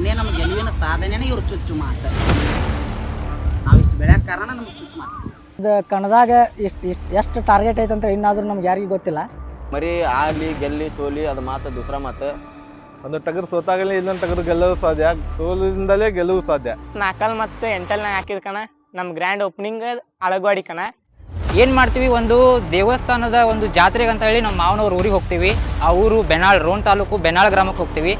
ಅದನ್ನೇ ನಮ್ಮ ಗೆಲುವಿನ ಸಾಧನೆನೇ ಇವರು ಚುಚ್ಚು ಮಾತು ನಾವಿಷ್ಟು ಬೆಳ್ಯಾಕ ಕಾರಣ ನಮ್ಗೆ ಚುಚ್ಚು ಮಾತು ಇದು ಕಣದಾಗ ಇಷ್ಟು ಇಷ್ಟು ಎಷ್ಟು ಟಾರ್ಗೆಟ್ ಐತೆ ಅಂತ ಇನ್ನಾದ್ರೂ ನಮ್ಗೆ ಯಾರಿಗೂ ಗೊತ್ತಿಲ್ಲ. ಮರಿ ಆಗ್ಲಿ ಗೆಲ್ಲಿ ಸೋಲಿ ಅದು ಮಾತು ದೂಸರ ಮಾತು. ಒಂದು ಟಗರು ಸೋತಾಗಲಿ ಇನ್ನೊಂದು ಟಗರು ಗೆಲ್ಲಲು ಸಾಧ್ಯ. ಸೋಲಿಂದಲೇ ಗೆಲುವು ಸಾಧ್ಯ. ನಾಲ್ಕಲ್ ಮತ್ತು ಎಂಟಲ್ನಾಗ ಹಾಕಿದ ಕಣ. ನಮ್ಮ ಗ್ರ್ಯಾಂಡ್ ಓಪನಿಂಗ್ ಅಳಗವಾಡಿ ಕಣ. ಏನು ಮಾಡ್ತೀವಿ? ಒಂದು ದೇವಸ್ಥಾನದ ಒಂದು ಜಾತ್ರೆಗೆ ಅಂತ ಹೇಳಿ ನಮ್ಮ ಮಾವನವ್ರ ಊರಿಗೆ ಹೋಗ್ತೀವಿ. ಆ ಊರು ಬೆನಾಳ್ ರೋಣ ತಾಲೂಕು ಬೆನಾಳ್ ಗ್ರಾಮಕ್ಕೆ ಹೋಗ್ತೀವಿ.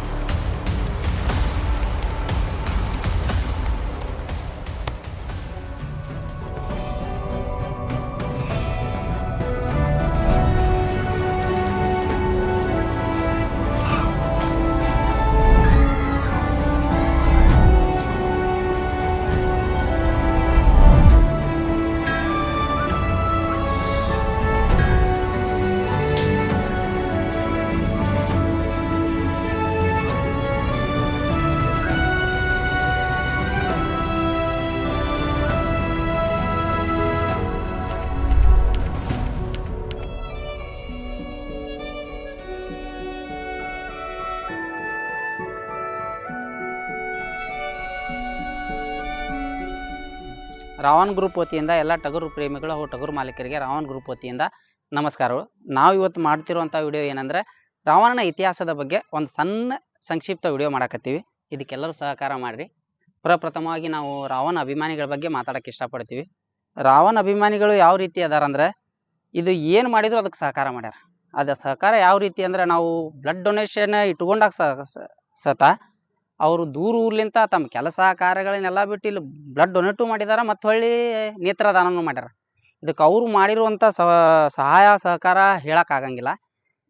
ರಾವಣ್ ಗ್ರೂಪ್ ವತಿಯಿಂದ ಎಲ್ಲ ಟಗರು ಪ್ರೇಮಿಗಳು ಹಾಗೂ ಟಗರು ಮಾಲೀಕರಿಗೆ ರಾವಣ್ ಗ್ರೂಪ್ ವತಿಯಿಂದ ನಮಸ್ಕಾರಗಳು ನಾವು ಇವತ್ತು ಮಾಡ್ತಿರುವಂಥ ವಿಡಿಯೋ ಏನಂದ್ರೆ, ರಾವಣನ ಇತಿಹಾಸದ ಬಗ್ಗೆ ಒಂದು ಸಣ್ಣ ಸಂಕ್ಷಿಪ್ತ ವಿಡಿಯೋ ಮಾಡಕತ್ತೀವಿ. ಇದಕ್ಕೆಲ್ಲರೂ ಸಹಕಾರ ಮಾಡಿರಿ. ಪ್ರಪ್ರಥಮವಾಗಿ ನಾವು ರಾವಣ ಅಭಿಮಾನಿಗಳ ಬಗ್ಗೆ ಮಾತಾಡಕ್ಕೆ ಇಷ್ಟಪಡ್ತೀವಿ. ರಾವಣ ಅಭಿಮಾನಿಗಳು ಯಾವ ರೀತಿ ಅದಾರ ಅಂದ್ರೆ, ಇದು ಏನು ಮಾಡಿದ್ರು ಅದಕ್ಕೆ ಸಹಕಾರ ಮಾಡ್ಯಾರ. ಅದು ಸಹಕಾರ ಯಾವ ರೀತಿ ಅಂದ್ರೆ, ನಾವು ಬ್ಲಡ್ ಡೊನೇಷನ್ ಇಟ್ಕೊಂಡಾಗ ಸತ ಅವರು ದೂರ ಊರ್ಲಿಂತ ತಮ್ಮ ಕೆಲಸ ಕಾರ್ಯಗಳನ್ನೆಲ್ಲ ಬಿಟ್ಟು ಇಲ್ಲಿ ಬ್ಲಡ್ ಡೊನೇಟು ಮಾಡಿದಾರ, ಮತ್ತು ಹೊಳ್ಳಿ ನೇತ್ರದಾನನೂ ಮಾಡ್ಯಾರ. ಇದಕ್ಕೆ ಅವರು ಮಾಡಿರುವಂಥ ಸಹಾಯ, ಸಹಕಾರ ಹೇಳೋಕ್ಕಾಗಂಗಿಲ್ಲ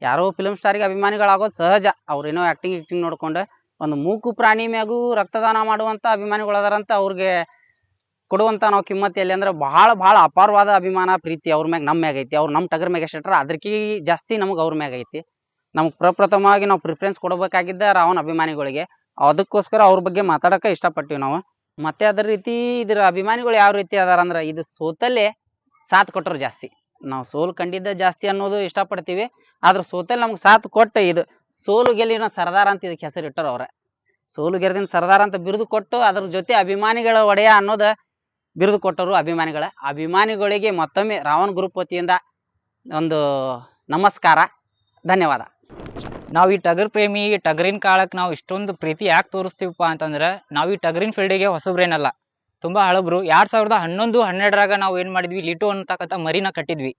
ಯಾರೋ ಫಿಲ್ಮ್ ಸ್ಟಾರಿಗೆ ಅಭಿಮಾನಿಗಳಾಗೋದು ಸಹಜ. ಅವ್ರೇನೋ ಆ್ಯಕ್ಟಿಂಗ್ ಗಿಕ್ಟಿಂಗ್ ನೋಡ್ಕೊಂಡು ಒಂದು ಮೂಕು ಪ್ರಾಣಿ ಮ್ಯಾಗೂ ರಕ್ತದಾನ ಮಾಡುವಂಥ ಅಭಿಮಾನಿಗಳು ಅದಾರಂತ ಅವ್ರಿಗೆ ಕೊಡುವಂಥ ನಾವು ಕಿಮ್ಮತ್ತು ಎಲ್ಲಿ ಅಂದ್ರೆ ಭಾಳ ಭಾಳ ಅಪಾರವಾದ ಅಭಿಮಾನ, ಪ್ರೀತಿ ಅವ್ರ ಮ್ಯಾಗ ನಮ್ಮ ಮ್ಯಾಗ ಐತಿ. ಅವ್ರು ನಮ್ಮ ಟಗರ್ ಮ್ಯಾಗ ಎಷ್ಟಿಟ್ರ ಅದಕ್ಕೆ ಜಾಸ್ತಿ ನಮಗೆ ಅವ್ರ ಮ್ಯಾಗ ಐತಿ. ನಮಗೆ ಪ್ರಪ್ರಥಮವಾಗಿ ನಾವು ಪ್ರಿಫರೆನ್ಸ್ ಕೊಡಬೇಕಾಗಿದ್ದ ರಾವಣ ಅಭಿಮಾನಿಗಳಿಗೆ. ಅದಕ್ಕೋಸ್ಕರ ಅವ್ರ ಬಗ್ಗೆ ಮಾತಾಡಕ್ಕೆ ಇಷ್ಟಪಟ್ಟಿವಿ ನಾವು. ಮತ್ತೆ ಅದರ ರೀತಿ ಇದ್ರ ಅಭಿಮಾನಿಗಳು ಯಾವ ರೀತಿ ಅದಾರ ಅಂದ್ರೆ ಇದು ಸೋತಲ್ಲೇ ಸಾಥ್ ಕೊಟ್ಟರು ಜಾಸ್ತಿ. ನಾವು ಸೋಲು ಕಂಡಿದ್ದ ಜಾಸ್ತಿ ಅನ್ನೋದು ಇಷ್ಟಪಡ್ತೀವಿ. ಆದ್ರೆ ಸೋತಲ್ಲಿ ನಮ್ಗೆ ಸಾಥ್ ಕೊಟ್ಟು ಇದು ಸೋಲು ಗೆಲ್ಲಿನ ಸರ್ದಾರ ಅಂತ ಇದಕ್ಕೆ ಹೆಸರು ಇಟ್ಟರು ಅವ್ರ. ಸೋಲು ಗೆರೆದಿನ ಸರ್ದಾರ ಅಂತ ಬಿರುದು ಕೊಟ್ಟು ಅದ್ರ ಜೊತೆ ಅಭಿಮಾನಿಗಳ ಒಡೆಯ ಅನ್ನೋದು ಬಿರುದು ಕೊಟ್ಟರು ಅಭಿಮಾನಿಗಳ. ಅಭಿಮಾನಿಗಳಿಗೆ ಮತ್ತೊಮ್ಮೆ ರಾವಣ್ ಗುರುಪತಿಯಿಂದ ಒಂದು ನಮಸ್ಕಾರ, ಧನ್ಯವಾದ. ನಾವು ಈ ಟಗರ್ ಪ್ರೇಮಿ, ಈ ಟಗರಿನ ಕಾಳಕ್ಕೆ ನಾವು ಇಷ್ಟೊಂದು ಪ್ರೀತಿ ಯಾಕೆ ತೋರಿಸ್ತೀವಪ್ಪ ಅಂತಂದ್ರೆ, ನಾವು ಈ ಟಗರಿನ ಫೀಲ್ಡಿಗೆ ಹೊಸಬ್ರೇನಲ್ಲ. ತುಂಬಾ ಹಳಬ್ರು. ಎರಡ್ ಸಾವಿರದ ಹನ್ನೊಂದು, ಹನ್ನೆರಡರಾಗ ನಾವು ಏನ್ ಮಾಡಿದ್ವಿ? ಲಿಟು ಅನ್ನತಕ್ಕಂಥ ಮರಿನ ಕಟ್ಟಿದ್ವಿ.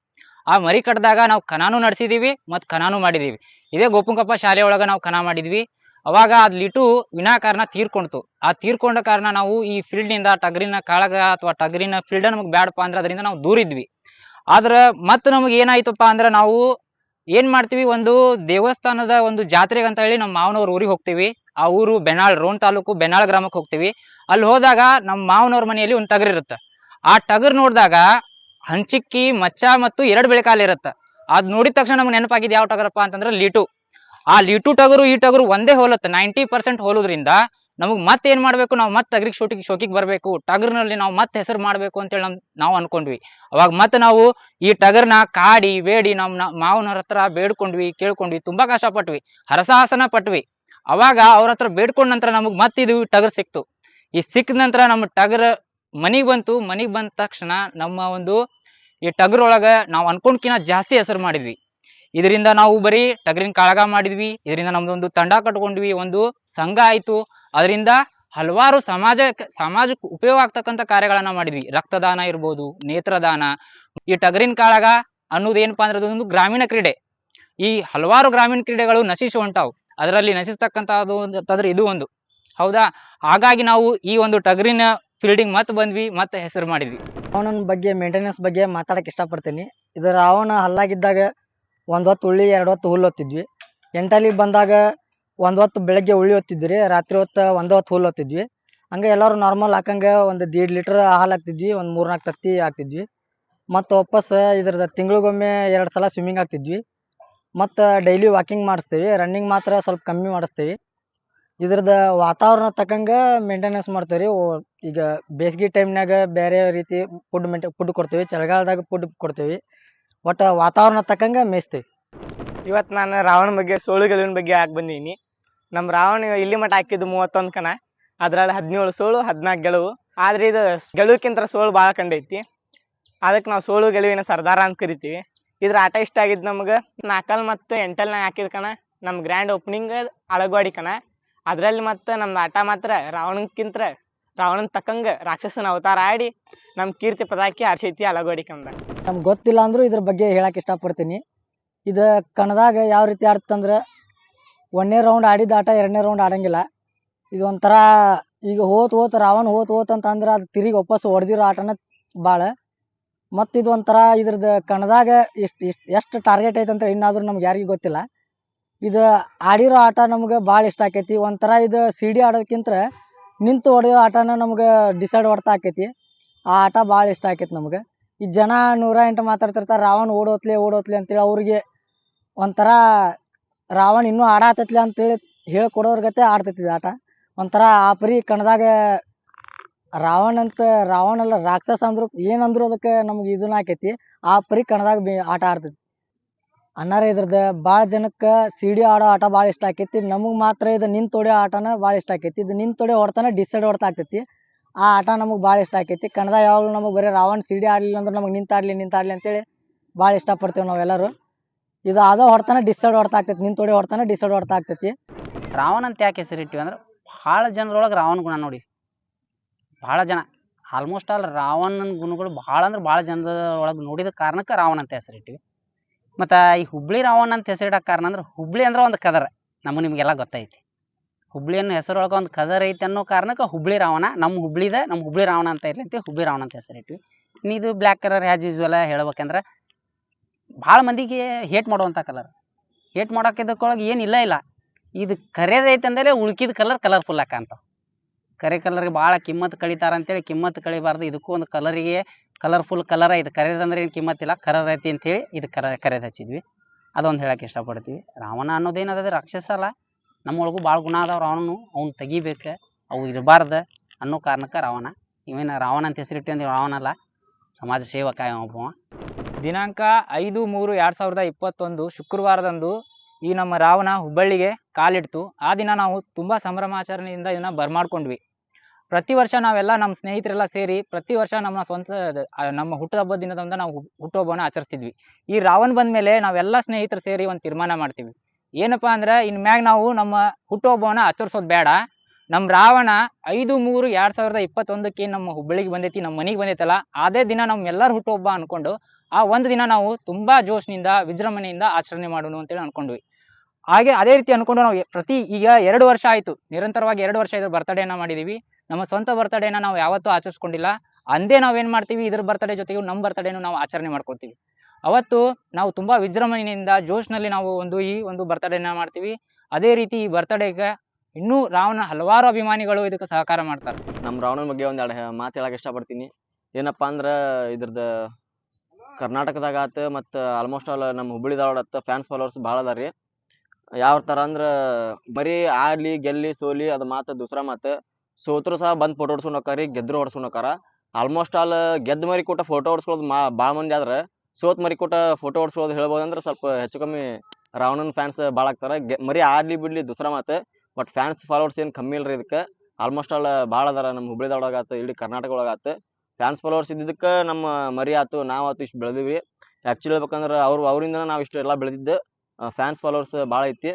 ಆ ಮರಿ ಕಟ್ಟಿದಾಗ ನಾವು ಕನಾನು ನಡೆಸಿದೀವಿ ಮತ್ತು ಕನಾನು ಮಾಡಿದೀವಿ. ಇದೇ ಗೋಪುಂಕಪ್ಪ ಶಾಲೆ ಒಳಗೆ ನಾವು ಕನ ಮಾಡಿದ್ವಿ. ಅವಾಗ ಅದ್ ಲಿಟು ವಿನಾಕಾರಣ ತೀರ್ಕೊಂಡ್ತು. ಆ ತೀರ್ಕೊಂಡ ಕಾರಣ ನಾವು ಈ ಫೀಲ್ಡ್ನಿಂದ ಟಗರಿನ ಕಾಳಗ ಅಥವಾ ಟಗರಿನ ಫೀಲ್ಡ್ ನಮಗೆ ಬ್ಯಾಡಪ್ಪ ಅಂದ್ರೆ ಅದರಿಂದ ನಾವು ದೂರಿದ್ವಿ. ಆದ್ರ ಮತ್ತೆ ನಮಗೆ ಏನಾಯ್ತಪ್ಪ ಅಂದ್ರೆ ನಾವು ಏನ್ ಮಾಡ್ತೀವಿ? ಒಂದು ದೇವಸ್ಥಾನದ ಒಂದು ಜಾತ್ರೆಗೆ ಅಂತ ಹೇಳಿ ನಮ್ಮ ಮಾವನವ್ರ ಊರಿಗೆ ಹೋಗ್ತೀವಿ. ಆ ಊರು ಬೆನಾಳ್, ರೋಣ ತಾಲೂಕು ಬೆನಾಳ್ ಗ್ರಾಮಕ್ಕೆ ಹೋಗ್ತೀವಿ. ಅಲ್ಲಿ ಹೋದಾಗ ನಮ್ಮ ಮಾವನವ್ರ ಮನೆಯಲ್ಲಿ ಒಂದು ಟಗರ್ ಇರುತ್ತೆ. ಆ ಟಗರ್ ನೋಡಿದಾಗ ಹಂಚಿಕ್ಕಿ, ಮಚ್ಚ ಮತ್ತು ಎರಡು ಬೆಳೆಕಾಲ ಇರುತ್ತೆ. ಅದ್ ನೋಡಿದ ತಕ್ಷಣ ನಮ್ಗೆ ನೆನಪಾಗಿದೆ ಯಾವ ಟಗರಪ್ಪ ಅಂತಂದ್ರೆ ಲೀಟು. ಆ ಲೀಟು ಟಗರು, ಈ ಟಗರು ಒಂದೇ ಹೋಲುತ್ತೆ. ನೈಂಟಿ ಪರ್ಸೆಂಟ್ ಹೋಲೋದ್ರಿಂದ ನಮಗ್ ಮತ್ತೆ ಏನ್ ಮಾಡ್ಬೇಕು? ನಾವು ಮತ್ತೆ ಟಗರಿಗೆ ಶೋಟಿಗೆ ಶೋಕಿಗೆ ಬರಬೇಕು. ಟಗರ್ನಲ್ಲಿ ನಾವು ಮತ್ತೆ ಹೆಸರು ಮಾಡ್ಬೇಕು ಅಂತೇಳಿ ನಮ್ ನಾವು ಅನ್ಕೊಂಡ್ವಿ. ಅವಾಗ ಮತ್ತೆ ನಾವು ಈ ಟಗರ್ನ ಕಾಡಿ, ಬೇಡಿ, ನಮ್ ಮಾವನವ್ರ ಹತ್ರ ಬೇಡ್ಕೊಂಡ್ವಿ, ಕೇಳ್ಕೊಂಡ್ವಿ, ತುಂಬಾ ಕಷ್ಟಪಟ್ವಿ, ಹರಸಾಹಸನ ಪಟ್ವಿ. ಅವಾಗ ಅವ್ರ ಹತ್ರ ಬೇಡ್ಕೊಂಡ ನಂತರ ನಮಗ್ ಮತ್ತೆ ಇದು ಟಗರ್ ಸಿಕ್ತು. ಈ ಸಿಕ್ಕ ನಂತರ ನಮ್ಮ ಟಗರ್ ಮನಿಗ್ ಬಂತು. ಮನಿಗ್ ಬಂದ ತಕ್ಷಣ ನಮ್ಮ ಒಂದು ಈ ಟಗರ್ ಒಳಗ ನಾವು ಅನ್ಕೊಂಡ್ಕಿನ ಜಾಸ್ತಿ ಹೆಸರು ಮಾಡಿದ್ವಿ. ಇದರಿಂದ ನಾವು ಬರೀ ಟಗರಿನ ಕಾಳಗ ಮಾಡಿದ್ವಿ. ಇದರಿಂದ ನಮ್ದೊಂದು ತಂಡ ಕಟ್ಕೊಂಡ್ವಿ. ಒಂದು ಸಂಘ ಆಯ್ತು. ಅದರಿಂದ ಹಲವಾರು ಸಮಾಜ, ಸಮಾಜಕ್ಕೆ ಉಪಯೋಗ ಆಗ್ತಕ್ಕಂಥ ಕಾರ್ಯಗಳನ್ನ ಮಾಡಿದ್ವಿ. ರಕ್ತದಾನ ಇರ್ಬೋದು, ನೇತ್ರದಾನ. ಈ ಟಗರಿನ ಕಾಳಗ ಅನ್ನೋದು ಏನಪ್ಪಾ ಅಂದ್ರೆ ಅದೊಂದು ಗ್ರಾಮೀಣ ಕ್ರೀಡೆ. ಈ ಹಲವಾರು ಗ್ರಾಮೀಣ ಕ್ರೀಡೆಗಳು ನಶಿಸಿ ಹೊಂಟಾವು ಅದರಲ್ಲಿ ನಶಿಸ್ತಕ್ಕಂಥದ್ದು ಇದು ಒಂದು. ಹೌದಾ? ಹಾಗಾಗಿ ನಾವು ಈ ಒಂದು ಟಗರಿನ ಫೀಲ್ಡಿಂಗ್ ಮತ್ತೆ ಬಂದ್ವಿ ಮತ್ತೆ ಹೆಸರು ಮಾಡಿದ್ವಿ. ರಾವಣನ ಬಗ್ಗೆ ಮೇಂಟೆನೆನ್ಸ್ ಬಗ್ಗೆ ಮಾತಾಡಕ್ಕೆ ಇಷ್ಟಪಡ್ತೀನಿ. ಇದು ರಾವಣ ಹಲ್ಲಾಗಿದ್ದಾಗ ಒಂದು ಹೊತ್ತು ಉಳ್ಳಿ, ಎರಡು ಹೊತ್ತು ಹುಲ್ಲು ಹೊತ್ತಿದ್ವಿ. ಎಂಟಲ್ಲಿ ಬಂದಾಗ ಒಂದು ಹೊತ್ತು ಬೆಳಗ್ಗೆ ಉಳ್ಳಿ ಹೊತ್ತಿದ್ವಿ ರಾತ್ರಿ ಹೊತ್ತು ಒಂದು ಹೊತ್ತು ಹುಲ್ಲು ಹೊತ್ತಿದ್ವಿ. ಹಂಗೆ ಎಲ್ಲರೂ ನಾರ್ಮಲ್ ಹಾಕಂಗೆ ಒಂದು ದೀಡ್ ಲೀಟ್ರ್ ಹಾಲು ಹಾಕ್ತಿದ್ವಿ, ಒಂದು ಮೂರ್ನಾಲ್ಕು ತತ್ತಿ ಹಾಕ್ತಿದ್ವಿ. ಮತ್ತು ವಾಪಸ್ ಇದ್ರದ್ದು ತಿಂಗಳಿಗೊಮ್ಮೆ ಎರಡು ಸಲ ಸ್ವಿಮ್ಮಿಂಗ್ ಹಾಕ್ತಿದ್ವಿ. ಮತ್ತು ಡೈಲಿ ವಾಕಿಂಗ್ ಮಾಡಿಸ್ತೀವಿ ರನ್ನಿಂಗ್ ಮಾತ್ರ ಸ್ವಲ್ಪ ಕಮ್ಮಿ ಮಾಡಿಸ್ತೀವಿ. ಇದ್ರದ್ದು ವಾತಾವರಣ ತಕ್ಕಂಗೆ ಮೇಂಟೆನೆನ್ಸ್ ಮಾಡ್ತೀವಿ ರೀ ಈಗ ಬೇಸಿಗೆ ಟೈಮ್ನಾಗ ಬೇರೆ ರೀತಿ ಫುಡ್ ಮೇಂಟೆ ಫುಡ್ ಕೊಡ್ತೀವಿ. ಚಳಿಗಾಲದಾಗ ಫುಡ್ ಕೊಡ್ತೀವಿ. ಒಟ್ಟು ವಾತಾವರಣ ತಕ್ಕಂಗೆ ಮೇಯಿಸ್ತೀವಿ. ಇವತ್ತು ನಾನು ರಾವಣ ಬಗ್ಗೆ, ಸೋಳು ಗೆಲುವಿನ ಬಗ್ಗೆ ಆಗಿ ಬಂದೀನಿ. ನಮ್ಮ ರಾವಣ ಇಲ್ಲಿ ಮಠ ಹಾಕಿದ್ದು ಮೂವತ್ತೊಂದು ಕಣ. ಅದ್ರಲ್ಲಿ ಹದಿನೇಳು ಸೋಳು ಹದಿನಾಲ್ಕು ಗೆಲುವು. ಆದ್ರೆ ಇದು ಗೆಲುವಕ್ಕಿಂತ ಸೋಳು ಭಾಳ ಕಂಡೈತಿ. ಅದಕ್ಕೆ ನಾವು ಸೋಳು ಗೆಲುವಿನ ಸರ್ದಾರ ಅಂತ ಕರಿತೀವಿ. ಇದ್ರ ಆಟ ಇಷ್ಟ ಆಗಿದ್ದು ನಮ್ಗೆ. ನಾಲ್ಕಲ್ ಮತ್ತು ಎಂಟಲ್ನಾಗ ಹಾಕಿದ ಕಣ. ನಮ್ಮ ಗ್ರ್ಯಾಂಡ್ ಓಪನಿಂಗ್ ಅಳಗವಾಡಿ ಕಣ. ಅದರಲ್ಲಿ ಮತ್ತು ನಮ್ದು ಆಟ ಮಾತ್ರ ರಾವಣಕ್ಕಿಂತ, ರಾವಣನ ತಕ್ಕಂಗ ರಾಕ್ಷಸನ ಅವತಾರ ಆಡಿ ನಮ್ಮ ಕೀರ್ತಿ ಪದಾಕಿ ಹರ್ಷೈತಿ ಅಳಗವಾಡಿ ಕಂಬ. ನಮ್ಗೆ ಗೊತ್ತಿಲ್ಲ ಅಂದ್ರೂ ಇದ್ರ ಬಗ್ಗೆ ಹೇಳಕ್ ಇಷ್ಟಪಡ್ತೀನಿ. ಇದು ಕಣದಾಗ ಯಾವ ರೀತಿ ಆಡ್ತಂದ್ರೆ ಒಂದನೇ ರೌಂಡ್ ಆಡಿದ ಆಟ ಎರಡನೇ ರೌಂಡ್ ಆಡಂಗಿಲ್ಲ. ಇದು ಈಗ ಹೋತ್ ಹೋತ್ ರಾವಣ ಹೋತ್ ಹೋತ್ ಅಂತ ಅಂದ್ರೆ ಅದು ತಿರುಗಿ ವಾಪಸ್ ಹೊಡೆದಿರೋ ಆಟನ ಭಾಳ ಮತ್ತು ಇದು ಒಂಥರ ಇದ್ರದ್ದು ಕಣದಾಗ ಎಷ್ಟು ಎಷ್ಟು ಎಷ್ಟು ಟಾರ್ಗೆಟ್ ಐತೆ ಅಂತ ಇನ್ನಾದ್ರೂ ನಮ್ಗೆ ಯಾರಿಗೂ ಗೊತ್ತಿಲ್ಲ. ಇದು ಆಡಿರೋ ಆಟ ನಮ್ಗೆ ಭಾಳ ಇಷ್ಟ ಆಕೈತಿ. ಒಂಥರ ಇದು ಸಿಡಿ ಆಡೋದಕ್ಕಿಂತ ನಿಂತು ಹೊಡೆಯೋ ಆಟನ ನಮ್ಗೆ ಡಿಸೈಡ್ ಹೊಡ್ತಾ ಆಕೈತಿ. ಆ ಆಟ ಭಾಳ ಇಷ್ಟ ಆಕೈತಿ ನಮ್ಗೆ. ಈ ಜನ ನೂರ ಎಂಟು ಮಾತಾಡ್ತಿರ್ತಾರೆ, ರಾವಣ ಓಡೋತ್ಲೆ ಓಡೋತ್ಲೆ ಅಂತೇಳಿ ಅವ್ರಿಗೆ ಒಂಥರ ರಾವಣ ಇನ್ನೂ ಆಡಾತೈತ್ಲೆ ಅಂತೇಳಿ ಹೇಳ್ಕೊಡೋರ್ ಗತೆ ಆಡ್ತೈತಿ ಆಟ. ಒಂಥರ ಆ ಪರಿ ಕಣದಾಗ ರಾವಣ ಅಂತ, ರಾವಣ ಅಲ್ಲ, ರಾಕ್ಷಸ ಅಂದ್ರು ಏನಂದ್ರು ಅದಕ್ಕೆ ನಮ್ಗೆ ಇದನ್ನ ಆಕೈತಿ. ಆ ಪರಿ ಕಣದಾಗ ಬಿ ಆಟ ಆಡ್ತೈತಿ. ಅನ್ನಾರ ಇದ್ರದ್ದು ಭಾಳ ಜನಕ್ಕೆ ಸಿಡಿ ಆಡೋ ಆಟ ಭಾಳ ಇಷ್ಟ ಆಕೈತಿ. ನಮಗೆ ಮಾತ್ರ ಇದು ನಿಂತು ಆಟನ ಭಾಳ ಇಷ್ಟ ಆಕೈತಿ. ಇದು ನಿಂತು ತೊಡೆ ಹೊಡ್ತಾನೆ ಡಿಸೈಡ್ ಹೊಡ್ತಾ ಆಗ್ತೈತಿ. ಆ ಆಟ ನಮಗೆ ಭಾಳ ಇಷ್ಟ ಆಕೈತಿ. ಕಣ್ದಾಗ ಯಾವಾಗಲೂ ನಮಗೆ ಬರೀ ರಾವಣ ಸಿಡಿ ಆಡಲಿಲ್ಲ ಅಂದ್ರೆ ನಮಗೆ ನಿಂತಾಡ್ಲಿ ನಿಂತಾಡ್ಲಿ ಅಂತೇಳಿ ಭಾಳ ಇಷ್ಟಪಡ್ತೇವೆ ನಾವೆಲ್ಲರೂ. ಇದು ಅದ ಹೊಡ್ತಾನೆ ಡಿಸೈಡ್ ಹೊಡ್ತಾ ಆಗ್ತೈತಿ ನಿನ್ ತೋಡಿ ಹೊಡ್ತಾನೆ ಡಿಸೈಡ್ ಹೊಡ್ತಾ ಆಗ್ತೈತಿ ರಾವಣ ಅಂತ ಯಾಕೆ ಹೆಸರಿಟ್ಟಿವಿ ಅಂದ್ರೆ, ಭಾಳ ಜನರೊಳಗೆ ರಾವಣ ಗುಣ ನೋಡಿ. ಭಾಳ ಜನ ಆಲ್ಮೋಸ್ಟ್ ಆಲ್ ರಾವಣನ ಗುಣಗಳು ಭಾಳ ಅಂದ್ರೆ ಭಾಳ ಜನರೊಳಗೆ ನೋಡಿದ ಕಾರಣಕ್ಕೆ ರಾವಣ ಅಂತ ಹೆಸರಿಟ್ಟಿವಿ ಮತ್ತು ಈ ಹುಬ್ಳಿ ರಾವಣ ಅಂತ ಹೆಸರಿಡೋ ಕಾರಣ ಅಂದ್ರೆ, ಹುಬ್ಳಿ ಅಂದ್ರೆ ಒಂದು ಕದರ, ನಮಗೆ ನಿಮಗೆಲ್ಲ ಗೊತ್ತೈತಿ. ಹುಬ್ಳಿ ಅನ್ನೋ ಹೆಸರೊಳಗೆ ಒಂದು ಕದರ್ ಐತೆ ಅನ್ನೋ ಕಾರಣಕ್ಕೆ ಹುಬ್ಳಿ ರಾವಣ ನಮ್ಮ ಹುಬ್ಳಿದ ನಮ್ಮ ಹುಬ್ಳಿ ರಾವಣ ಅಂತ ಇರ್ಲಂತೆ ಹುಬ್ಳಿ ರಾವಣ ಅಂತ ಹೆಸರಿಟ್ವಿ ಇದು ಬ್ಲ್ಯಾಕ್ ಕಲರ್ ಆ್ಯಸ್ ಯೂಸ್ವಲ್ ಹೇಳ್ಬೇಕಂದ್ರೆ ಭಾಳ ಮಂದಿಗೆ ಹೇಟ್ ಮಾಡುವಂಥ ಕಲರ್ ಹೇಟ್ ಮಾಡೋಕ್ಕಿದ್ದಕ್ಕೊಳಗೆ ಏನಿಲ್ಲ ಇಲ್ಲ ಇದು ಕರೆದೈತೆ ಅಂದರೆ ಉಳ್ಕಿದ ಕಲರ್ ಕಲರ್ಫುಲ್ ಹಾಕಂತ ಕರೆ ಕಲರ್ಗೆ ಭಾಳ ಕಿಮ್ಮತ್ತು ಕಳಿತಾರ ಅಂತೇಳಿ ಕಿಮ್ಮತ್ತು ಕಳಿಬಾರ್ದು. ಇದಕ್ಕೂ ಒಂದು ಕಲರಿಗೆ ಕಲರ್ಫುಲ್ ಕಲರ ಇದು ಕರೆದಂದ್ರೆ ಏನು ಕಿಮ್ಮತ್ತಿಲ್ಲ ಕರರ್ ಐತಿ ಅಂತೇಳಿ ಇದು ಕರ ಕರೆದು ಹಚ್ಚಿದ್ವಿ. ಅದೊಂದು ಹೇಳಕ್ಕೆ ಇಷ್ಟಪಡ್ತೀವಿ ರಾವಣ ಅನ್ನೋದೇನದ ರಾಕ್ಷಸ ಅಲ್ಲ. ನಮ್ಮೊಳಗೂ ಭಾಳ ಗುಣ ಅದಾವ ರಾವಣನು. ಅವ್ನು ತೆಗಿಬೇಕು. ಅವು ಇರಬಾರ್ದು ಅನ್ನೋ ಕಾರಣಕ್ಕೆ ರಾವಣ. ಇವೇನು ರಾವಣ ಅಂತ ಹೆಸರಿಟ್ಟು ಅಂದ್ರೆ ರಾವಣ ಅಲ್ಲ ಸಮಾಜ ಸೇವಕ ಇವ ಒಬ್ಬವ. ದಿನಾಂಕ ಐದು ಮೂರು ಎರಡ್ ಸಾವಿರದ ಇಪ್ಪತ್ತೊಂದು ಶುಕ್ರವಾರದಂದು ಈ ನಮ್ಮ ರಾವಣ ಹುಬ್ಬಳ್ಳಿಗೆ ಕಾಲಿಡ್ತು. ಆ ದಿನ ನಾವು ತುಂಬಾ ಸಂಭ್ರಮಾಚರಣೆಯಿಂದ ಇದನ್ನ ಬರ್ಮಾಡ್ಕೊಂಡ್ವಿ. ಪ್ರತಿ ವರ್ಷ ನಾವೆಲ್ಲ ನಮ್ಮ ಸ್ನೇಹಿತರೆಲ್ಲ ಸೇರಿ ಪ್ರತಿ ವರ್ಷ ನಮ್ಮ ಸ್ವಂತ ನಮ್ಮ ಹುಟ್ಟುಹಬ್ಬದ ದಿನದಂದು ನಾವು ಹುಟ್ಟುಹಬ್ಬನ ಆಚರಿಸ್ತಿದ್ವಿ. ಈ ರಾವಣ ಬಂದ್ಮೇಲೆ ನಾವೆಲ್ಲ ಸ್ನೇಹಿತರು ಸೇರಿ ಒಂದು ತೀರ್ಮಾನ ಮಾಡ್ತೀವಿ. ಏನಪ್ಪಾ ಅಂದ್ರೆ ಇನ್ ಮ್ಯಾಗ ನಾವು ನಮ್ಮ ಹುಟ್ಟುಹಬ್ಬವನ್ನ ಆಚರಿಸೋದು ಬೇಡ. ನಮ್ಮ ರಾವಣ ಐದು ಮೂರು ಎರಡ್ ಸಾವಿರದ ಇಪ್ಪತ್ತೊಂದಕ್ಕೆ ನಮ್ಮ ಹುಬ್ಬಳ್ಳಿಗೆ ಬಂದೈತಿ ನಮ್ಮ ಮನೆಗೆ ಬಂದೈತಲ್ಲ, ಅದೇ ದಿನ ನಮ್ಮೆಲ್ಲರ ಹುಟ್ಟುಹಬ್ಬ ಅನ್ಕೊಂಡು ಆ ಒಂದು ದಿನ ನಾವು ತುಂಬಾ ಜೋಶ್ನಿಂದ, ವಿಜೃಂಭಣೆಯಿಂದ ಆಚರಣೆ ಮಾಡೋಣ ಅಂತೇಳಿ ಅನ್ಕೊಂಡ್ವಿ. ಹಾಗೆ ಅದೇ ರೀತಿ ಅನ್ಕೊಂಡು ನಾವು ಪ್ರತಿ ಈಗ ಎರಡು ವರ್ಷ ಆಯ್ತು. ನಿರಂತರವಾಗಿ ಎರಡು ವರ್ಷ ಇದ್ರ ಬರ್ತಡೇನ ಮಾಡಿದೀವಿ. ನಮ್ಮ ಸ್ವಂತ ಬರ್ತಡೇನ ನಾವು ಯಾವತ್ತೂ ಆಚರಿಸ್ಕೊಂಡಿಲ್ಲ. ಅಂದೇ ನಾವೇನ್ ಮಾಡ್ತೀವಿ? ಇದ್ರ ಬರ್ತಡೇ ಜೊತೆಗೆ ನಮ್ಮ ಬರ್ತಡೇನು ನಾವು ಆಚರಣೆ ಮಾಡ್ಕೊತೀವಿ. ಅವತ್ತು ನಾವು ತುಂಬಾ ವಿಜೃಂಭಣೆಯಿಂದ, ಜೋಶ್ನಲ್ಲಿ ನಾವು ಒಂದು ಈ ಒಂದು ಬರ್ತಡೇನ ಮಾಡ್ತೀವಿ. ಅದೇ ರೀತಿ ಈ ಬರ್ತಡೇಗೆ ಇನ್ನೂ ರಾವಣ ಹಲವಾರು ಅಭಿಮಾನಿಗಳು ಇದಕ್ಕೆ ಸಹಕಾರ ಮಾಡ್ತಾರೆ. ನಮ್ಮ ರಾವಣನ ಬಗ್ಗೆ ಒಂದೆರಡು ಮಾತು ಹೇಳಕ್ಕೆ ಇಷ್ಟಪಡ್ತೀನಿ. ಏನಪ್ಪಾ ಅಂದ್ರ ಇದ್ರದ್ದು ಕರ್ನಾಟಕದಾಗ ಆತ ಮತ್ತು ಆಲ್ಮೋಸ್ಟ್ ಆಲ್ ನಮ್ಮ ಹುಬ್ಬಳ್ಳಿ ಧಾರವಾಡ ಫ್ಯಾನ್ಸ್ ಫಾಲೋವರ್ಸ್ ಭಾಳ ಅದಾರ ರೀ. ಯಾವ ಥರ ಅಂದ್ರೆ ಬರೀ ಆಡ್ಲಿ ಗೆಲ್ಲಿ, ಸೋಲಿ ಅದು ಮಾತು ದೂಸರಾ ಮಾತು ಸೋತ್ರು ಸಹ ಬಂದು ಫೋಟೋ ಹೊಡ್ಸ್ಕೊಂಡು ಹೋಕಾರ ಗೆದ್ರು ಹೊಡ್ಸ್ಕೊಂಡು ಹೋಕಾರ ಆಲ್ಮೋಸ್ಟ್ ಆಲ್ ಗೆದ್ದ ಮರಿ ಕೊಟ್ಟ ಫೋಟೋ ಹೊಡ್ಸ್ಕೊಳ್ಳೋದು ಮಾ ಮಂದಿ ಆದ್ರೆ ಸೋತ್ ಮರಿ ಕೊಟ್ಟ ಫೋಟೋ ಹೊಡ್ಸ್ಕೊಳ್ಳೋದು ಹೇಳ್ಬೋದು ಅಂದ್ರೆ ಸ್ವಲ್ಪ ಹೆಚ್ಚು ಕಮ್ಮಿ ರಾವಣನ ಫ್ಯಾನ್ಸ್ ಭಾಳ ಆಗ್ತಾರೆ. ಮರಿ ಆಡ್ಲಿ ಬಿಡ್ಲಿ ದೂಸರಾ ಮಾತು ಬಟ್ ಫ್ಯಾನ್ಸ್ ಫಾಲೋವರ್ಸ್ ಏನು ಕಮ್ಮಿ ಇಲ್ರಿ ಇದಕ್ಕೆ. ಆಲ್ಮೋಸ್ಟ್ ಆಲ್ ಭಾಳ ಅದಾರ ನಮ್ಮ ಹುಬ್ಬಳ್ಳಿ ಧಾರವಾಡ ಆತು, ಇಡೀ ಕರ್ನಾಟಕ ಒಳಗಾತು ಆತು. ಫ್ಯಾನ್ಸ್ ಫಾಲೋವರ್ಸ್ ಇದ್ದಿದ್ದಕ್ಕೆ ನಮ್ಮ ಮರಿ ಆತು, ನಾವು ಆತು ಇಷ್ಟು ಬೆಳೆದಿವಿ ಆ್ಯಕ್ಚುಲಿ ಹೇಳ್ಬೇಕಂದ್ರೆ ಅವ್ರು ಅವರಿಂದ ನಾವು ಇಷ್ಟು ಎಲ್ಲ ಬೆಳೆದಿದ್ದು ಫ್ಯಾನ್ಸ್ ಫಾಲೋವರ್ಸ್ ಭಾಳ ಐತಿ.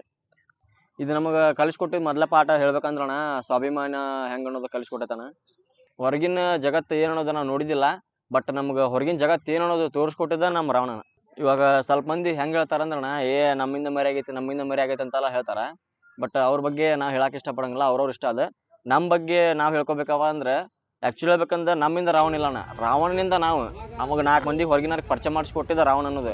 ಇದು ನಮಗೆ ಕಲಿಸ್ಕೊಟ್ಟಿದ್ದು ಮೊದಲ ಪಾಠ ಹೇಳ್ಬೇಕಂದ್ರಣ, ಸ್ವಾಭಿಮಾನ ಹೆಂಗೆ ಅನ್ನೋದು ಕಲಿಸ್ಕೊಟ್ಟತನ. ಹೊರಗಿನ ಜಗತ್ತು ಏನು ಅನ್ನೋದು ನಾವು ನೋಡಿದ್ದಿಲ್ಲ ಬಟ್ ನಮ್ಗೆ ಹೊರಗಿನ ಜಗತ್ತು ಏನು ಅನ್ನೋದು ತೋರಿಸ್ಕೊಟ್ಟಿದ್ದ ನಮ್ಮ ರಾವಣನ. ಇವಾಗ ಸ್ವಲ್ಪ ಮಂದಿ ಹೆಂಗೆ ಹೇಳ್ತಾರಂದ್ರಣ, ಏ, ನಮ್ಮಿಂದ ಮರಿ ಆಗೈತಿ, ನಮ್ಮಿಂದ ಮರಿ ಆಗೈತೆ ಅಂತೆಲ್ಲ ಹೇಳ್ತಾರೆ. ಬಟ್ ಅವ್ರ ಬಗ್ಗೆ ನಾವು ಹೇಳಕ್ಕೆ ಇಷ್ಟಪಡಂಗಿಲ್ಲ, ಅವ್ರವ್ರ ಇಷ್ಟ ಅದು. ನಮ್ಮ ಬಗ್ಗೆ ನಾವು ಹೇಳ್ಕೊಬೇಕವ ಅಂದ್ರೆ ಆ್ಯಕ್ಚುಲಿ ಹೇಳ್ಬೇಕಂದ್ರೆ ನಮ್ಮಿಂದ ರಾವಣ ಇಲ್ಲಣ್ಣ ರಾವಣನಿಂದ ನಾವು. ನಮಗೆ ನಾಲ್ಕು ಮಂದಿ ಹೊರಗಿನ ಪರಿಚಯ ಮಾಡಿಸ್ಕೊಟ್ಟಿದ್ದ ರಾವಣ ಅನ್ನೋದು.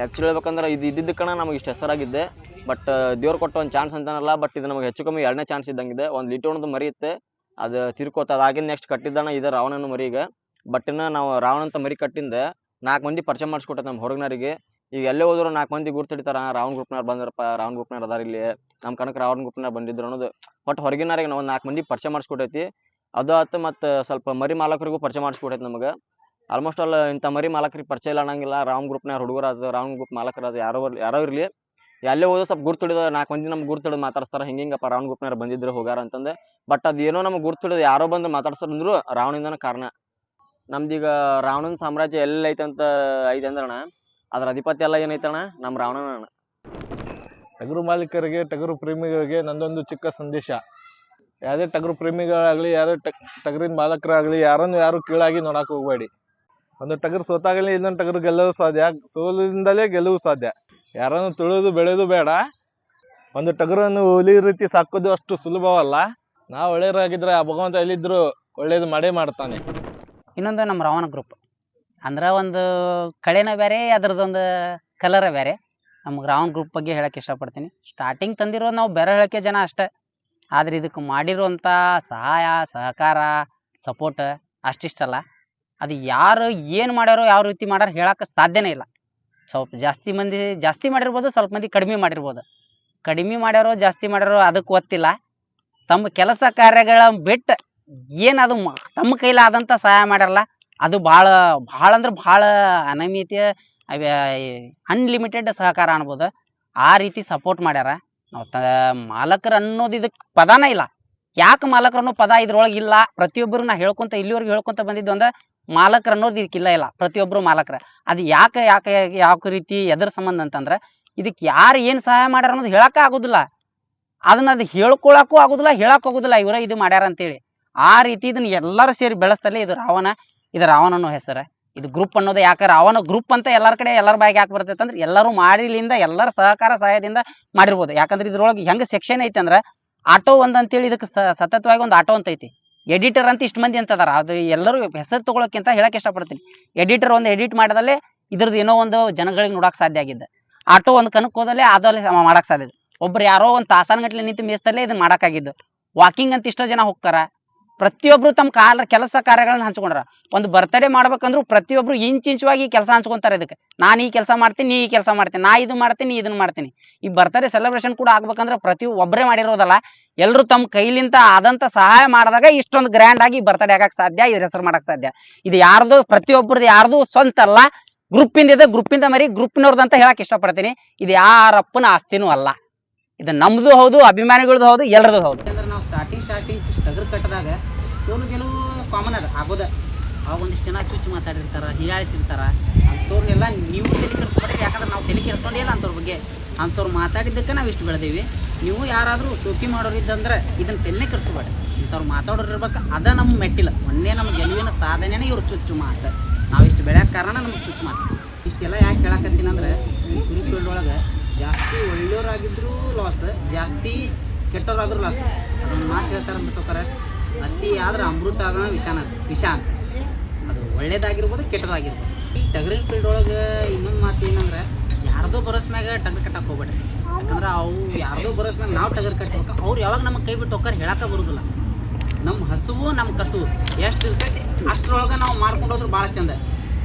ಆ್ಯಕ್ಚುಲಿ ಹೇಳ್ಬೇಕಂದ್ರೆ ಇದು ಇದ್ದಿದ್ದಕ್ಕಣ ನಮಗೆ ಇಷ್ಟು ಹೆಸರಾಗಿದ್ದೆ. ಬಟ್ ದೇವ್ರು ಕೊಟ್ಟ ಒಂದು ಚಾನ್ಸ್ ಅಂತಾನಲ್ಲ ಬಟ್ ಇದು ನಮಗೆ ಹೆಚ್ಚು ಕಮ್ಮಿ ಎರಡನೇ ಚಾನ್ಸ್ ಇದ್ದಂಗಿದೆ. ಒಂದು ಲಿಟೋಣದ ಮರಿ ಇತ್ತೆ. ಅದು ತಿರ್ಕೋತ ಅದಾಗಿನ ನೆಕ್ಸ್ಟ್ ಕಟ್ಟಿದ್ದಾನ ಇದು ರಾವಣನ ಮರಿ ಈಗ. ಬಟ್ ಇನ್ನು ನಾವು ರಾವಣ ಅಂತ ಮರಿ ಕಟ್ಟಿಂದ ನಾಲ್ಕು ಮಂದಿ ಪರಿಚಯ ಮಾಡಿಸ್ಕೊಟ್ಟೆ ನಮ್ಮ ಹೊರಗಿನರಿಗೆ ಈಗ ಎಲ್ಲೇ ಹೋದ್ರು ನಾಲ್ಕು ಮಂದಿ ಗುರ್ತಿಡ್ತಾರ, ರಾವಣ ಗ್ರೂಪ್ನವ್ರು ಬಂದ್ರಪ್ಪ, ರಾವಣ ಗ್ರೂಪ್ನವ್ರು ಅದಾರ ಇಲ್ಲಿ. ನಮ್ಮ ಕನಕ ರಾವಣ ಗ್ರೂಪ್ನವ್ರು ಬಂದಿದ್ರು ಅನ್ನೋದು. ಬಟ್ ಹೊರಗಿನಾರಿಗೆ ನಾವು ನಾಲ್ಕು ಮಂದಿ ಪರಿಚಯ ಮಾಡಿಸ್ಕೊಟ್ಟೈತಿ. ಅದು ಆತು ಮತ್ತು ಸ್ವಲ್ಪ ಮರಿ ಮಾಲಕರಿಗೂ ಪರಿಚಯ ಮಾಡಿಸ್ಬಿಟ್ಟೈತೆ ನಮಗೆ. ಆಲ್ಮೋಸ್ಟ್ ಆಲ್ ಇಂಥ ಮರಿ ಮಾಲಕರಿಗೆ ಪರಿಚಯ ಇಲ್ಲ ಅನ್ನಂಗಿಲ್ಲ. ರಾಮ್ ಗ್ರೂಪ್ನಾಗ ಹುಡುಗರು ಅದು ರಾಮ್ ಗ್ರೂಪ್ ಮಾಲಕರು ಅದು ಯಾರೋ ಯಾರೋ ಇರಲಿ. ಎಲ್ಲೇ ಹೋದ್ರೆ ಸ್ವಲ್ಪ ಗುರ್ತು ಹಿಡಿದ ನಾಲ್ಕು ಮಂದಿ ನಮ್ಗೆ ಗುರ್ತು ಹಿಡಿದು ಮಾತಾಡ್ಸ್ತಾರ. ಹಿಂಗ ಹಿಂಗಪ್ಪ ರಾವಣ ಗ್ರೂಪ್ನಾರ ಬಂದಿದ್ರು ಹೋಗಾರ ಅಂತಂದೆ. ಬಟ್ ಅದು ಏನೋ ನಮ್ಗೆ ಗುರ್ತು ಹಿಡಿದು ಯಾರೋ ಬಂದು ಮಾತಾಡ್ಸೋದಂದ್ರು ರಾವಣಿಂದನ ಕಾರಣ. ನಮ್ದೀಗ ರಾವಣನ ಸಾಮ್ರಾಜ್ಯ ಎಲ್ಲೈತೆ ಅಂತ ಐತೆ ಅಂದ್ರಣ ಅದ್ರ ಅಧಿಪತಿ ಎಲ್ಲ ಏನೈತಣ್ಣ ನಮ್ಮ ರಾವಣನ ಟಗರು ಮಾಲೀಕರಿಗೆ, ಟಗರು ಪ್ರೇಮಿಗಳಿಗೆ ನಂದೊಂದು ಚಿಕ್ಕ ಸಂದೇಶ. ಯಾವುದೇ ಟಗರು ಪ್ರೇಮಿಗಳಾಗ್ಲಿ, ಯಾರೇ ಟಗರಿನ ಮಾಲಕರಾಗ್ಲಿ, ಯಾರನ್ನು ಯಾರು ಕೀಳಾಗಿ ನೋಡಕ್ ಹೋಗ್ಬೇಡಿ. ಒಂದು ಟಗರು ಸೋತಾಗಲಿ, ಇನ್ನೊಂದು ಟಗರು ಗೆಲ್ಲಲು ಸಾಧ್ಯ. ಸೋಲಿನಿಂದಲೇ ಗೆಲುವು ಸಾಧ್ಯ. ಯಾರನ್ನು ತುಳಿದು ಬೆಳೆದು ಬೇಡ. ಒಂದು ಟಗರನ್ನು ಹುಲಿ ರೀತಿ ಸಾಕೋದು ಅಷ್ಟು ಸುಲಭವಲ್ಲ. ನಾವು ಒಳ್ಳೆಯರಾಗಿದ್ರೆ ಆ ಭಗವಂತ ಎಲ್ಲಿದ್ರು ಒಳ್ಳೇದು ಮಾಡೇ ಮಾಡ್ತಾನೆ. ಇನ್ನೊಂದು ನಮ್ಮ ರಾವಣ ಗ್ರೂಪ್ ಅಂದ್ರೆ ಒಂದು ಕಳೆನ ಬೇರೆ ಅದ್ರದ್ದೊಂದು ಕಲರ ಬೇರೆ ನಮ್ಗೆ ರಾವಣ ಗ್ರೂಪ್ ಬಗ್ಗೆ ಹೇಳಕ್ಕೆ ಇಷ್ಟಪಡ್ತೀನಿ. ಸ್ಟಾರ್ಟಿಂಗ್ ತಂದಿರೋದು ನಾವು ಬೇರೆ ಹೇಳಕ್ಕೆ ಜನ ಅಷ್ಟೇ. ಆದ್ರೆ ಇದಕ್ಕೆ ಮಾಡಿರುವಂಥ ಸಹಾಯ, ಸಹಕಾರ ಸಪೋರ್ಟ್ ಅಷ್ಟಿಷ್ಟಲ್ಲ. ಅದು ಯಾರು ಏನು ಮಾಡ್ಯಾರೋ ಯಾವ ರೀತಿ ಮಾಡ್ಯಾರ ಹೇಳಕ್ಕೆ ಸಾಧ್ಯನೇ ಇಲ್ಲ. ಸ್ವಲ್ಪ ಜಾಸ್ತಿ ಮಂದಿ, ಜಾಸ್ತಿ ಮಾಡಿರ್ಬೋದು, ಸ್ವಲ್ಪ ಮಂದಿ ಕಡಿಮೆ ಮಾಡಿರ್ಬೋದು. ಕಡಿಮೆ ಮಾಡ್ಯಾರೋ, ಜಾಸ್ತಿ ಮಾಡ್ಯಾರೋ ಅದಕ್ಕೆ ಗೊತ್ತಿಲ್ಲ. ತಮ್ಮ ಕೆಲಸ ಕಾರ್ಯಗಳ ಬಿಟ್ಟು ಏನದು ತಮ್ಮ ಕೈಲಾದಂಥ ಸಹಾಯ ಮಾಡ್ಯಾರಲ್ಲ, ಅದು ಭಾಳ ಭಾಳ ಅಂದ್ರೆ ಭಾಳ ಅನಮಿತ ಅನ್ಲಿಮಿಟೆಡ್ ಸಹಕಾರ ಅನ್ಬೋದು. ಆ ರೀತಿ ಸಪೋರ್ಟ್ ಮಾಡ್ಯಾರ. ನಾವು ತ, ಮಾಲಕರು ಅನ್ನೋದು ಇದಕ್ಕೆ ಪದಾನ ಇಲ್ಲ. ಯಾಕೆ ಮಾಲಕರು ಅನ್ನೋ ಪದ ಇದ್ರೊಳಗೆ ಇಲ್ಲ? ಪ್ರತಿಯೊಬ್ಬರು ನಾ ಹೇಳ್ಕೊಂತ, ಇಲ್ಲಿವರೆಗೆ ಹೇಳ್ಕೊಂತ ಬಂದಿದ್ದು ಅಂದ್ರೆ ಮಾಲಕರು ಅನ್ನೋದು ಇದಕ್ಕಿಲ್ಲ ಇಲ್ಲ ಪ್ರತಿಯೊಬ್ಬರು ಮಾಲಕರ. ಅದು ಯಾಕೆ ಯಾಕೆ ಯಾವ ರೀತಿ ಎದ್ರ ಸಂಬಂಧ ಅಂತಂದ್ರೆ ಇದಕ್ಕೆ ಯಾರು ಏನು ಸಹಾಯ ಮಾಡ್ಯಾರ ಅನ್ನೋದು ಹೇಳಕ್ಕೆ ಆಗೋದಿಲ್ಲ. ಅದನ್ನ ಅದು ಹೇಳ್ಕೊಳಕ್ಕೂ ಆಗೋದಿಲ್ಲ, ಹೇಳಕ್ ಆಗೋದಿಲ್ಲ ಇವರ ಇದು ಮಾಡ್ಯಾರ ಅಂತೇಳಿ. ಆ ರೀತಿ ಇದನ್ನ ಎಲ್ಲರೂ ಸೇರಿ ಬೆಳೆಸ್ತಲ್ಲೇ ಇದು ರಾವಣ, ಇದು ರಾವಣನ ಹೆಸರು. ಇದು ಗ್ರೂಪ್ ಅನ್ನೋದು ಯಾಕಂದ್ರೆ ಅವನ ಗ್ರೂಪ್ ಅಂತ ಎಲ್ಲರ ಕಡೆ ಎಲ್ಲರ ಬಾಯಿಗೆ ಯಾಕೆ ಬರ್ತೈತೆ ಅಂದ್ರೆ ಎಲ್ಲರೂ ಮಾಡಿಲಿಂದ, ಎಲ್ಲರ ಸಹಕಾರ ಸಹಾಯದಿಂದ ಮಾಡಿರ್ಬೋದು. ಯಾಕಂದ್ರೆ ಇದ್ರೊಳಗೆ ಹೆಂಗೆ ಸೆಕ್ಷನ್ ಐತೆ ಅಂದ್ರೆ ಆಟೋ ಒಂದು ಅಂತೇಳಿ ಇದಕ್ಕೆ ಸತತವಾಗಿ ಒಂದು ಆಟೋ ಅಂತ ಐತಿ ಎಡಿಟರ್ ಅಂತ ಇಷ್ಟು ಮಂದಿ ಅಂತದಾರ ಅದು ಎಲ್ಲರೂ ಹೆಸರು ತಗೊಳಕ್ಕಿಂತ ಹೇಳಕ್ ಇಷ್ಟಪಡ್ತೀನಿ. ಎಡಿಟರ್ ಒಂದು ಎಡಿಟ್ ಮಾಡದಲ್ಲೇ ಇದ್ರದ್ದು ಏನೋ ಒಂದು ಜನಗಳಿಗೆ ನೋಡಕ್ ಸಾಧ್ಯ ಆಗಿದ್ದ. ಆಟೋ ಒಂದು ಕನಕ್ ಹೋದಲ್ಲೇ ಅದಲ್ಲಿ ಮಾಡಕ್ ಸಾಧ್ಯ. ಒಬ್ರು ಯಾರೋ ಒಂದು ತಾಸಾನ್ಗಟ್ಲೆ ನಿಂತು ಮೇಸ್ತಲ್ಲೇ ಇದನ್ನ ಮಾಡಕ್ಕಾಗಿದ್ದು ವಾಕಿಂಗ್ ಅಂತ ಇಷ್ಟೋ ಜನ ಹೋಗ್ತಾರ. ಪ್ರತಿಯೊಬ್ರು ತಮ್ಮ ಕಾಲ, ಕೆಲಸ ಕಾರ್ಯಗಳನ್ನ ಹಂಚ್ಕೊಂಡ್ರ. ಒಂದು ಬರ್ತ್ಡೇ ಮಾಡ್ಬೇಕಂದ್ರು ಪ್ರತಿಯೊಬ್ರು ಇಂಚ್ ಇಂಚವಾಗಿ ಕೆಲಸ ಹಂಚ್ಕೊಂತಾರೆ ಇದಕ್ಕೆ. ನಾನು ಈ ಕೆಲಸ ಮಾಡ್ತೀನಿ, ನೀ ಈ ಕೆಲಸ ಮಾಡ್ತೀನಿ, ನಾ ಇದು ಮಾಡ್ತೀನಿ ಇದನ್ನ ಮಾಡ್ತೀನಿ. ಈ ಬರ್ತ್ಡೇ ಸೆಲೆಬ್ರೇಷನ್ ಕೂಡ ಆಗ್ಬೇಕಂದ್ರೆ ಪ್ರತಿ ಒಬ್ಬರೇ ಮಾಡಿರೋದಲ್ಲ ಎಲ್ಲರೂ ತಮ್ಮ ಕೈಲಿಂದ ಆದಂತ ಸಹಾಯ ಮಾಡಿದಾಗ ಇಷ್ಟೊಂದು ಗ್ರ್ಯಾಂಡ್ ಆಗಿ ಬರ್ತ್ಡೇ ಆಗಕ್ಕೆ ಸಾಧ್ಯ ಇದ್ರ ಹೆಸರು ಮಾಡಕ್ ಸಾಧ್ಯ. ಇದು ಯಾರ್ದು ಪ್ರತಿಯೊಬ್ಬರದ್ದು ಯಾರ್ದು ಸ್ವಂತ ಅಲ್ಲ ಗ್ರೂಪಿಂದ ಇದೆ ಗ್ರೂಪಿಂದ ಮರಿ ಗ್ರೂಪ್ನವ್ರದ್ದು ಅಂತ ಹೇಳಕ್ ಇಷ್ಟಪಡ್ತೀನಿ. ಇದು ಯಾರಪ್ಪನ ಆಸ್ತಿನೂ ಅಲ್ಲ. ಇದು ನಮ್ದು ಹೌದು ಅಭಿಮಾನಿಗಳದ್ದು ಹೌದು ಎಲ್ಲರದು ಹೌದು. ನಾವು ಸ್ಟಾರ್ಟಿಂಗ್ ಸ್ಟಾರ್ಟಿಂಗ್ ಟಗರ್ ಕಟ್ಟದಾಗ ಸೋಲು ಗೆಲುವು ಕಾಮನ್ ಅದ, ಆಗೋದ. ಆ ಒಂದಿಷ್ಟು ಜನ ಚುಚ್ಚು ಮಾತಾಡಿರ್ತಾರ, ಹೀಯಾಳಿಸಿರ್ತಾರೆ. ಅಂಥವ್ರನ್ನೆಲ್ಲ ನೀವು ತಲೆ ಕೆಡಿಸ್ಕೊಡ್ರಿ ಯಾಕಂದ್ರೆ ನಾವು ತಲೆ ಕೆಡಿಸ್ಕೊಂಡಿಲ್ಲ ಅಂಥವ್ರ ಬಗ್ಗೆ. ಅಂಥವ್ರು ಮಾತಾಡಿದ್ದಕ್ಕೆ ನಾವು ಇಷ್ಟು ಬೆಳೆದೀವಿ. ನೀವು ಯಾರಾದರೂ ಶೋಕಿ ಮಾಡೋರು ಇದ್ದಂದ್ರೆ ಇದನ್ನ ತಲೆನೇ ಕೆಡಿಸ್ಕೊಬೇಡ್ರಿ. ಇಂಥವ್ರು ಮಾತಾಡೋರು ಇರ್ಬೇಕು, ಅದ ನಮ್ಮ ಮೆಟ್ಟಿಲ್ಲ ಒಂದೇ ನಮ್ಮ ಗೆಲುವಿನ ಸಾಧನೆನೇ ಇವ್ರು ಚುಚ್ಚು ಮಾತು. ನಾವು ಇಷ್ಟು ಕಾರಣ ನಮ್ಗೆ ಚುಚ್ಚು ಮಾತು. ಇಷ್ಟೆಲ್ಲ ಯಾಕೆ ಹೇಳಕತ್ತೀನಿ ಅಂದ್ರೆ, ಈ ಕುರಿ ಫೀಲ್ಡ್ ಒಳಗೆ ಜಾಸ್ತಿ ಒಳ್ಳೆಯವರಾಗಿದ್ದರೂ ಲಾಸ್ ಜಾಸ್ತಿ ಕೆಟ್ಟವರಾದ್ರೂ ಲಾಸ್ ಅದೊಂದು ಮಾತು ಹೇಳ್ತಾರೆ ಅನ್ಸೋಕಾರ ಅತಿ ಆದ್ರೆ ಅಮೃತ ಆದ ವಿಷಾನ ವಿಷ ಅದು ಒಳ್ಳೇದಾಗಿರ್ಬೋದು, ಕೆಟ್ಟದಾಗಿರ್ಬೋದು. ಈ ಟಗರಿನ ಫೀಲ್ಡ್ ಒಳಗೆ ಇನ್ನೊಂದು ಮಾತು ಏನಂದ್ರೆ, ಯಾರ್ದೋ ಬರೋಸ್ ಮ್ಯಾಗ ಟಗರ್ ಕಟ್ಟಕ್ಕೆ ಹೋಗ್ಬೇಡ್ರಿ. ಯಾಕಂದ್ರೆ ಅವು ಯಾರ್ದೋ ಬರೋಸ್ ಮ್ಯಾಗ ನಾವು ಟಗರ್ ಕಟ್ಬೇಕು. ಅವ್ರು ಯಾವಾಗ ನಮ್ಮ ಕೈ ಬಿಟ್ಟು ಹೋಗ್ತಾರೆ ಹೇಳಕ್ಕೆ ಬರೋದಿಲ್ಲ. ನಮ್ಮ ಹಸುವು ನಮ್ಮ ಕಸುವು. ಎಷ್ಟು ಇರ್ತೈತಿ, ಅಷ್ಟರೊಳಗೆ ನಾವು ಮಾಡ್ಕೊಂಡು ಹೋದ್ರೆ ಭಾಳ ಚಂದ.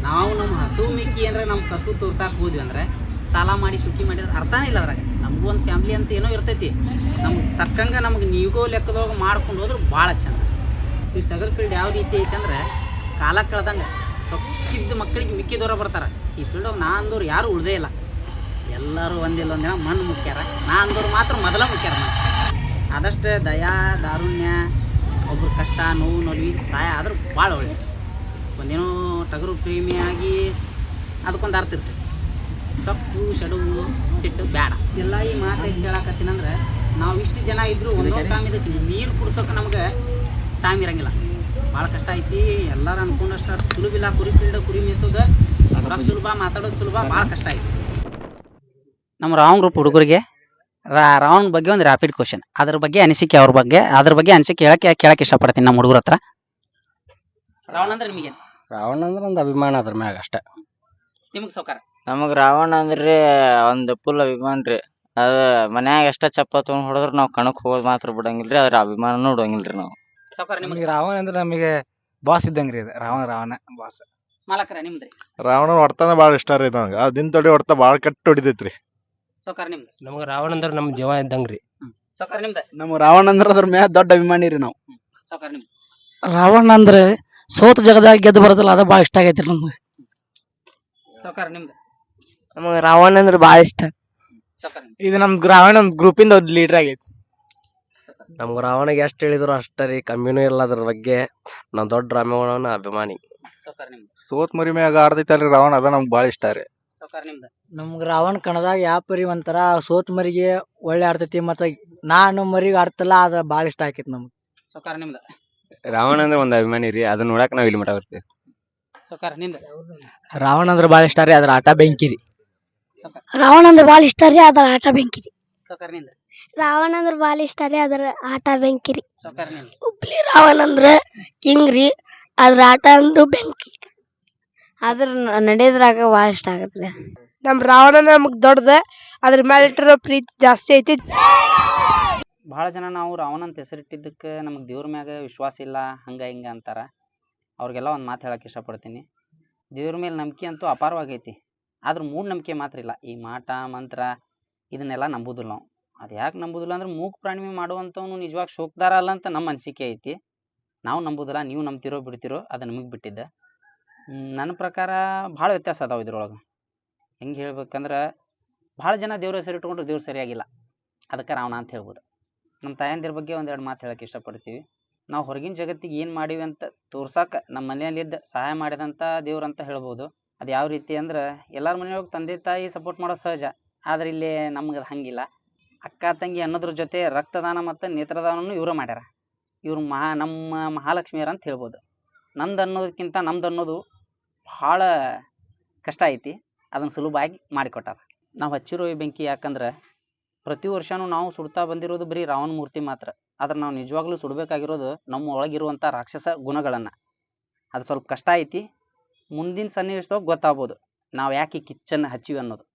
ನಾವು ನಮ್ಮ ಹಸು ಮಿಕ್ಕಿ ಅಂದ್ರೆ ನಮ್ಮ ಕಸು ತೋರ್ಸಾಕ್ ಹೋದ್ವಿ ಅಂದ್ರೆ ಸಾಲ ಮಾಡಿ ಶುಕಿ ಮಾಡಿದ್ರೆ ಅರ್ಥನೇ ಇಲ್ಲ ಅದ್ರಾಗ. ನಮಗೂ ಒಂದು ಫ್ಯಾಮ್ಲಿ ಅಂತ ಏನೋ ಇರ್ತೈತಿ. ನಮ್ಗೆ ತಕ್ಕಂಗೆ ನಮ್ಗೆ ನೀಗೋ ಲೆಕ್ಕದೊಳಗೆ ಮಾಡ್ಕೊಂಡು ಹೋದ್ರೆ ಭಾಳ ಚಂದ. ಈ ಟಗರ್ ಫೀಲ್ಡ್ ಯಾವ ರೀತಿ ಐತೆ ಅಂದ್ರೆ ಕಾಲ ಕಳೆದಂಗೆ ಸೊಕ್ಕಿದ್ದ ಮಕ್ಕಳಿಗೆ ಮಿಕ್ಕಿದವರ ಬರ್ತಾರೆ. ಈ ಫೀಲ್ಡೊಳಗೆ ನಾ ಅಂದೋರು ಯಾರು ಉಳ್ದೇ ಇಲ್ಲ. ಎಲ್ಲರೂ ಒಂದಿಲ್ಲ, ಒಂದಿನ ಮಣ್ಣು ಮುಖ್ಯಾರ ನಾ ಅಂದೋರು ಮಾತ್ರ ಮೊದಲ ಮುಖ್ಯಾರ ಆದಷ್ಟು ದಯಾ, ದಾರುಣ್ಯ, ಒಬ್ರ ಕಷ್ಟ, ನೋವು ನೊಲಿಗೆ ಸಹಾಯ ಆದ್ರೆ ಭಾಳ ಒಳ್ಳೆ ಒಂದೇನೋ ಟಗರು ಪ್ರೇಮಿಯಾಗಿ ಅದಕ್ಕೊಂದು ಅರ್ಥ ಇರ್ತೈತಿ ಸೊಕ್ಕು ಶಡುವು ಸಿಟ್ಟು ಬೇಡ. ಎಲ್ಲ ಈ ಮಾತು ಕೇಳಾಕತ್ತೀನಂದ್ರೆ ನಾವು ಇಷ್ಟು ಜನ ಇದ್ರು ಒಂದೊಂದು ಟೈಮ್ ಇದಕ್ಕೆ ನೀರು ಕುಡ್ಸೋಕೆ ನಮ್ಗೆ ಟೈಮ್ ಇರಂಗಿಲ್ಲ. ಭಾಳ ಕಷ್ಟ ಐತಿ. ಎಲ್ಲರೂ ಅನ್ಕೊಂಡಷ್ಟು ಅಷ್ಟು ಸುಲಭಿಲ್ಲ ಕುರಿ ಫೀಲ್ಡ್ ಕುರಿ ಮೇಸೋದು ಹೊರಗೆ ಸುಲಭ ಮಾತಾಡೋದು ಸುಲಭ ಭಾಳ ಕಷ್ಟ ಐತಿ. ನಮ್ಮ ರಾಂಗ್ ಗ್ರೂಪ್ ಹುಡುಗರಿಗೆ ರಾವಣ್ ಬಗ್ಗೆ ಒಂದು ರ್ಯಾಪಿಡ್ ಕ್ವಶನ್ ಅದ್ರ ಬಗ್ಗೆ ಅನಿಸಿಕೆ ಅವ್ರ ಬಗ್ಗೆ ಅದ್ರ ಬಗ್ಗೆ ಅನಿಸಿಕೆ ಹೇಳಕ್ಕೆ ಕೇಳಕ್ಕೆ ಇಷ್ಟಪಡ್ತೀನಿ ನಮ್ಮ ಹುಡುಗರ ಹತ್ರ. ರಾವಣ ಅಂದ್ರೆ ನಿಮಗೆ? ರಾವಣ ಅಂದ್ರೆ ಒಂದು ಅಭಿಮಾನ ಅದ್ರ ಮ್ಯಾಗ ಅಷ್ಟೇ. ನಿಮಗೆ ಸೌಕಾರ. ನಮಗ್ ರಾವಣ ಅಂದ್ರಿ ಒಂದು ಫುಲ್ ಅಭಿಮಾನ ರೀ. ಅದ ಮನ್ಯಾಗ ಎಷ್ಟ ಚಪ್ಪ ತಗೊಂಡ್ ಹೊಡೆದ್ರ ನಾವ್ ಕಣಕ್ ಹೋಗೋದ್ ಮಾತ್ರ ಬಿಡಂಗಿಲ್ರಿ ಅದ್ರ ಅಭಿಮಾನನೂ ರೀ ನಾವು. ಸೌಕಾರ ನಿಮಗೆ. ನಮಗೆ ರಾವಣ ಅಂದ್ರೆ ನಮಗೆ ಬಾಸ್ ಇದ್ದಂಗ್ರಿ ಇದು ರಾವಣ ರಾವಣ ಬಾಸ್ ಮಾಲಕರ ಹೊಡ್ತಾನ ರಾವಣನ ಹೊಡ್ತಾನ ಬಾಳ ಇಷ್ಟ ರೀ ನಮ್ಗೆ. ಆ ದಿನ ತೊಡಿ ಹೊಡ್ತಾ ಬಾಳ ಕೆಟ್ಟ ಹೊಡಿತೈತ್ರಿ ಸೌಕಾರ ನಿಮ್ದು? ನಮಗ ರಾವಣ ಅಂದ್ರ ನಮ್ ಜೀವ ಇದ್ದಂಗ್ರಿ ಸೌಕಾರ ನಿಮ್ದ? ನಮ್ ರಾವಣ ಅಂದ್ರ ಅದ್ರ ಮ್ಯಾಲ ದೊಡ್ಡ ಅಭಿಮಾನಿ ರೀ ನಾವು. ಸೌಕಾರ ನಿಮ್ದು? ರಾವಣ ಅಂದ್ರೆ ಸೋತ ಜಗದಾಗ ಗೆದ್ದು ಬರೋದಿಲ್ಲ ಅದ ಬಾಳ ಇಷ್ಟ ಆಗೈತಿ ನಮ್ಗೆ. ಸೌಕಾರ ನಿಮ್ದು? ನಮಗೆ ರಾವಣ ಅಂದ್ರ ಬಾಳ ಇಷ್ಟ. ಇದು ನಮ್ ರಾವಣ ಗ್ರೂಪ್ ಇಂದ ಒಂದ್ ಲೀಡರ್ ಆಗೈತಿ. ನಮ್ಗ್ ರಾವಣಗೆ ಎಷ್ಟ್ ಹೇಳಿದ್ರು ಅಷ್ಟ ರೀ ಕಮ್ಮಿನೂ ಇಲ್ಲ ಅದ್ರ ಬಗ್ಗೆ. ನಮ್ ದೊಡ್ಡ ರಾಮೇಗೌಡನ ಅಭಿಮಾನಿ. ಸೋತ್ ಮರಿ ಮ್ಯಾಗ ಆಡ್ದೈತಲ್ರಿ ರಾವಣ ಅದ ನಮ್ಗೆ ಬಾಳ ಇಷ್ಟ ರೀ. ನಮ್ಗ್ ರಾವಣ ಕಣದಾಗ ಯಾವ ಪರಿ ಒಂಥರ ಸೋತ್ ಮರಿಗೆ ಒಳ್ಳೆ ಆಡ್ತೈತಿ ಮತ್ತ ನಾನು ಮರಿಗೆ ಆಡ್ತಲ್ಲ ಅದ ಬಾಳ ಇಷ್ಟ ಆಕೈತಿ ನಮ್ಗೆ. ಸೌಕರ್ ನಿಮ್ದು ರಾವಣ ಅಂದ್ರೆ ಒಂದು ಅಭಿಮಾನಿ ರೀ ಅದನ್ನ ನೋಡಕ್ ನಾವ್ ಇಲ್ಲಿ ಮಠ ಬರ್ತೀವಿ. ಸೌಕರ್ ನಿಂದು ರಾವಣ ಅಂದ್ರ ಬಾಳ ಇಷ್ಟ ರೀ ಅದ್ರ ಆಟ ಬೆಂಕಿ ರೀ. ರಾವಣ ಅಂದ್ರೆ ಭಾಳ ಇಷ್ಟ ರೀ ಅದರ ಆಟ ಬೆಂಕಿ ರೀ ಸೌಕರ್ ನಿಂದು? ರಾವಣ ಅಂದ್ರೆ ಭಾಳ ಇಷ್ಟ ರೀ ಅದರ ಆಟ ಬೆಂಕಿ ರೀ ಸೌಕರ್ ನಿಂದು? ಹುಬ್ಳಿ ರಾವಣ ಅಂದ್ರೆ ಕಿಂಗ್ ರೀ ಅದ್ರ ಆಟ ಅಂದ್ರೆ ಬೆಂಕಿ. ಅದ್ರ ನಡೆದ್ರಾಗ ಭಾಳ ಇಷ್ಟ ಆಗತ್ರಿ. ನಮ್ ರಾವಣ ನಮಗ್ ದೊಡ್ಡದ ಅದ್ರ ಮೇಲೆ ಇಟ್ಟಿರೋ ಪ್ರೀತಿ ಜಾಸ್ತಿ ಐತಿ. ಬಹಳ ಜನ ನಾವು ರಾವಣ ಅಂತ ಹೆಸರಿಟ್ಟಿದ್ದಕ್ಕೆ ನಮಗೆ ದೇವ್ರ ಮ್ಯಾಗ ವಿಶ್ವಾಸ ಇಲ್ಲ ಹಂಗ ಹಿಂಗ ಅಂತಾರ. ಅವ್ರಿಗೆಲ್ಲ ಒಂದು ಮಾತು ಹೇಳಕ್ಕೆ ಇಷ್ಟಪಡ್ತೀನಿ. ದೇವ್ರ ಮೇಲೆ ನಂಬಿಕೆ ಅಂತೂ ಅಪಾರವಾಗೈತಿ. ಆದ್ರೆ ಮೂಢನಂಬಿಕೆ ಮಾತ್ರ ಇಲ್ಲ. ಈ ಮಾಟ, ಮಂತ್ರ ಇದನ್ನೆಲ್ಲ ನಂಬುದಿಲ್ಲ ನಾವು. ಅದು ಯಾಕೆ ನಂಬುದಿಲ್ಲ ಅಂದ್ರೆ ಮೂಕ್ ಪ್ರಾಣಿಮೆ ಮಾಡುವಂಥವ್ನು ನಿಜವಾಗಿ ಶೋಕ್ದಾರ ಅಲ್ಲ ಅಂತ ನಮ್ಮ ಅನಿಸಿಕೆ ಐತಿ. ನಾವು ನಂಬುದಿಲ್ಲ, ನೀವು ನಂಬ್ತಿರೋ ಬಿಡ್ತಿರೋ ಅದು ನಮಗೆ ಬಿಟ್ಟಿದ್ದ. ನನ್ನ ಪ್ರಕಾರ ಭಾಳ ವ್ಯತ್ಯಾಸ ಅದಾವ ಇದ್ರೊಳಗೆ. ಹೆಂಗೆ ಹೇಳ್ಬೇಕಂದ್ರೆ ಭಾಳ ಜನ ದೇವ್ರ ಹೆಸರು ಇಟ್ಕೊಂಡ್ರು ದೇವ್ರು ಸರಿಯಾಗಿಲ್ಲ. ಅದಕ್ಕೆ ರಾವಣ ಅಂತ ಹೇಳ್ಬೋದು. ನಮ್ಮ ತಾಯಂದಿರ ಬಗ್ಗೆ ಒಂದೆರಡು ಮಾತು ಹೇಳಕ್ಕೆ ಇಷ್ಟಪಡ್ತೀವಿ. ನಾವು ಹೊರಗಿನ ಜಗತ್ತಿಗೆ ಏನು ಮಾಡೀವಿ ಅಂತ ತೋರ್ಸಕ್ಕೆ ನಮ್ಮ ಮನೆಯಲ್ಲಿದ್ದ ಸಹಾಯ ಮಾಡಿದಂಥ ದೇವ್ರು ಅಂತ ಹೇಳ್ಬೋದು. ಅದು ಯಾವ ರೀತಿ ಅಂದ್ರೆ ಎಲ್ಲರ ಮನೆಯೊಳಗೆ ತಂದೆ ತಾಯಿ ಸಪೋರ್ಟ್ ಮಾಡೋದು ಸಹಜ. ಆದ್ರೆ ಇಲ್ಲಿ ನಮ್ಗೆ ಅದು ಹಂಗಿಲ್ಲ. ಅಕ್ಕ, ತಂಗಿ ಅನ್ನೋದ್ರ ಜೊತೆ ರಕ್ತದಾನ ಮತ್ತು ನೇತ್ರದಾನವನ್ನು ಇವರು ಮಾಡ್ಯಾರ. ಇವ್ರು ಮಹಾ, ನಮ್ಮ ಮಹಾಲಕ್ಷ್ಮಿಯರ ಅಂತ ಹೇಳ್ಬೋದು. ನಂದು ಅನ್ನೋದಕ್ಕಿಂತ ನಮ್ದು ಅನ್ನೋದು ಭಾಳ ಕಷ್ಟ ಐತಿ. ಅದನ್ನು ಸುಲಭವಾಗಿ ಮಾಡಿಕೊಟ್ಟಾರ. ನಾವು ಹಚ್ಚಿರೋ ಈ ಬೆಂಕಿ ಯಾಕಂದ್ರೆ ಪ್ರತಿ ವರ್ಷನೂ ನಾವು ಸುಡ್ತಾ ಬಂದಿರೋದು ಬರೀ ರಾವಣ ಮೂರ್ತಿ ಮಾತ್ರ. ಆದ್ರೆ ನಾವು ನಿಜವಾಗ್ಲೂ ಸುಡಬೇಕಾಗಿರೋದು ನಮ್ಮ ಒಳಗಿರುವಂಥ ರಾಕ್ಷಸ ಗುಣಗಳನ್ನು. ಅದು ಸ್ವಲ್ಪ ಕಷ್ಟ ಐತಿ. ಮುಂದಿನ ಸನ್ನಿವೇಶದಾಗ ಗೊತ್ತಾಗ್ಬೋದು. ನಾವು ಯಾಕೆ ಈ ಕಿಚ್ಚನ್ನು ಹಚ್ಚಿವಿ ಅನ್ನೋದು.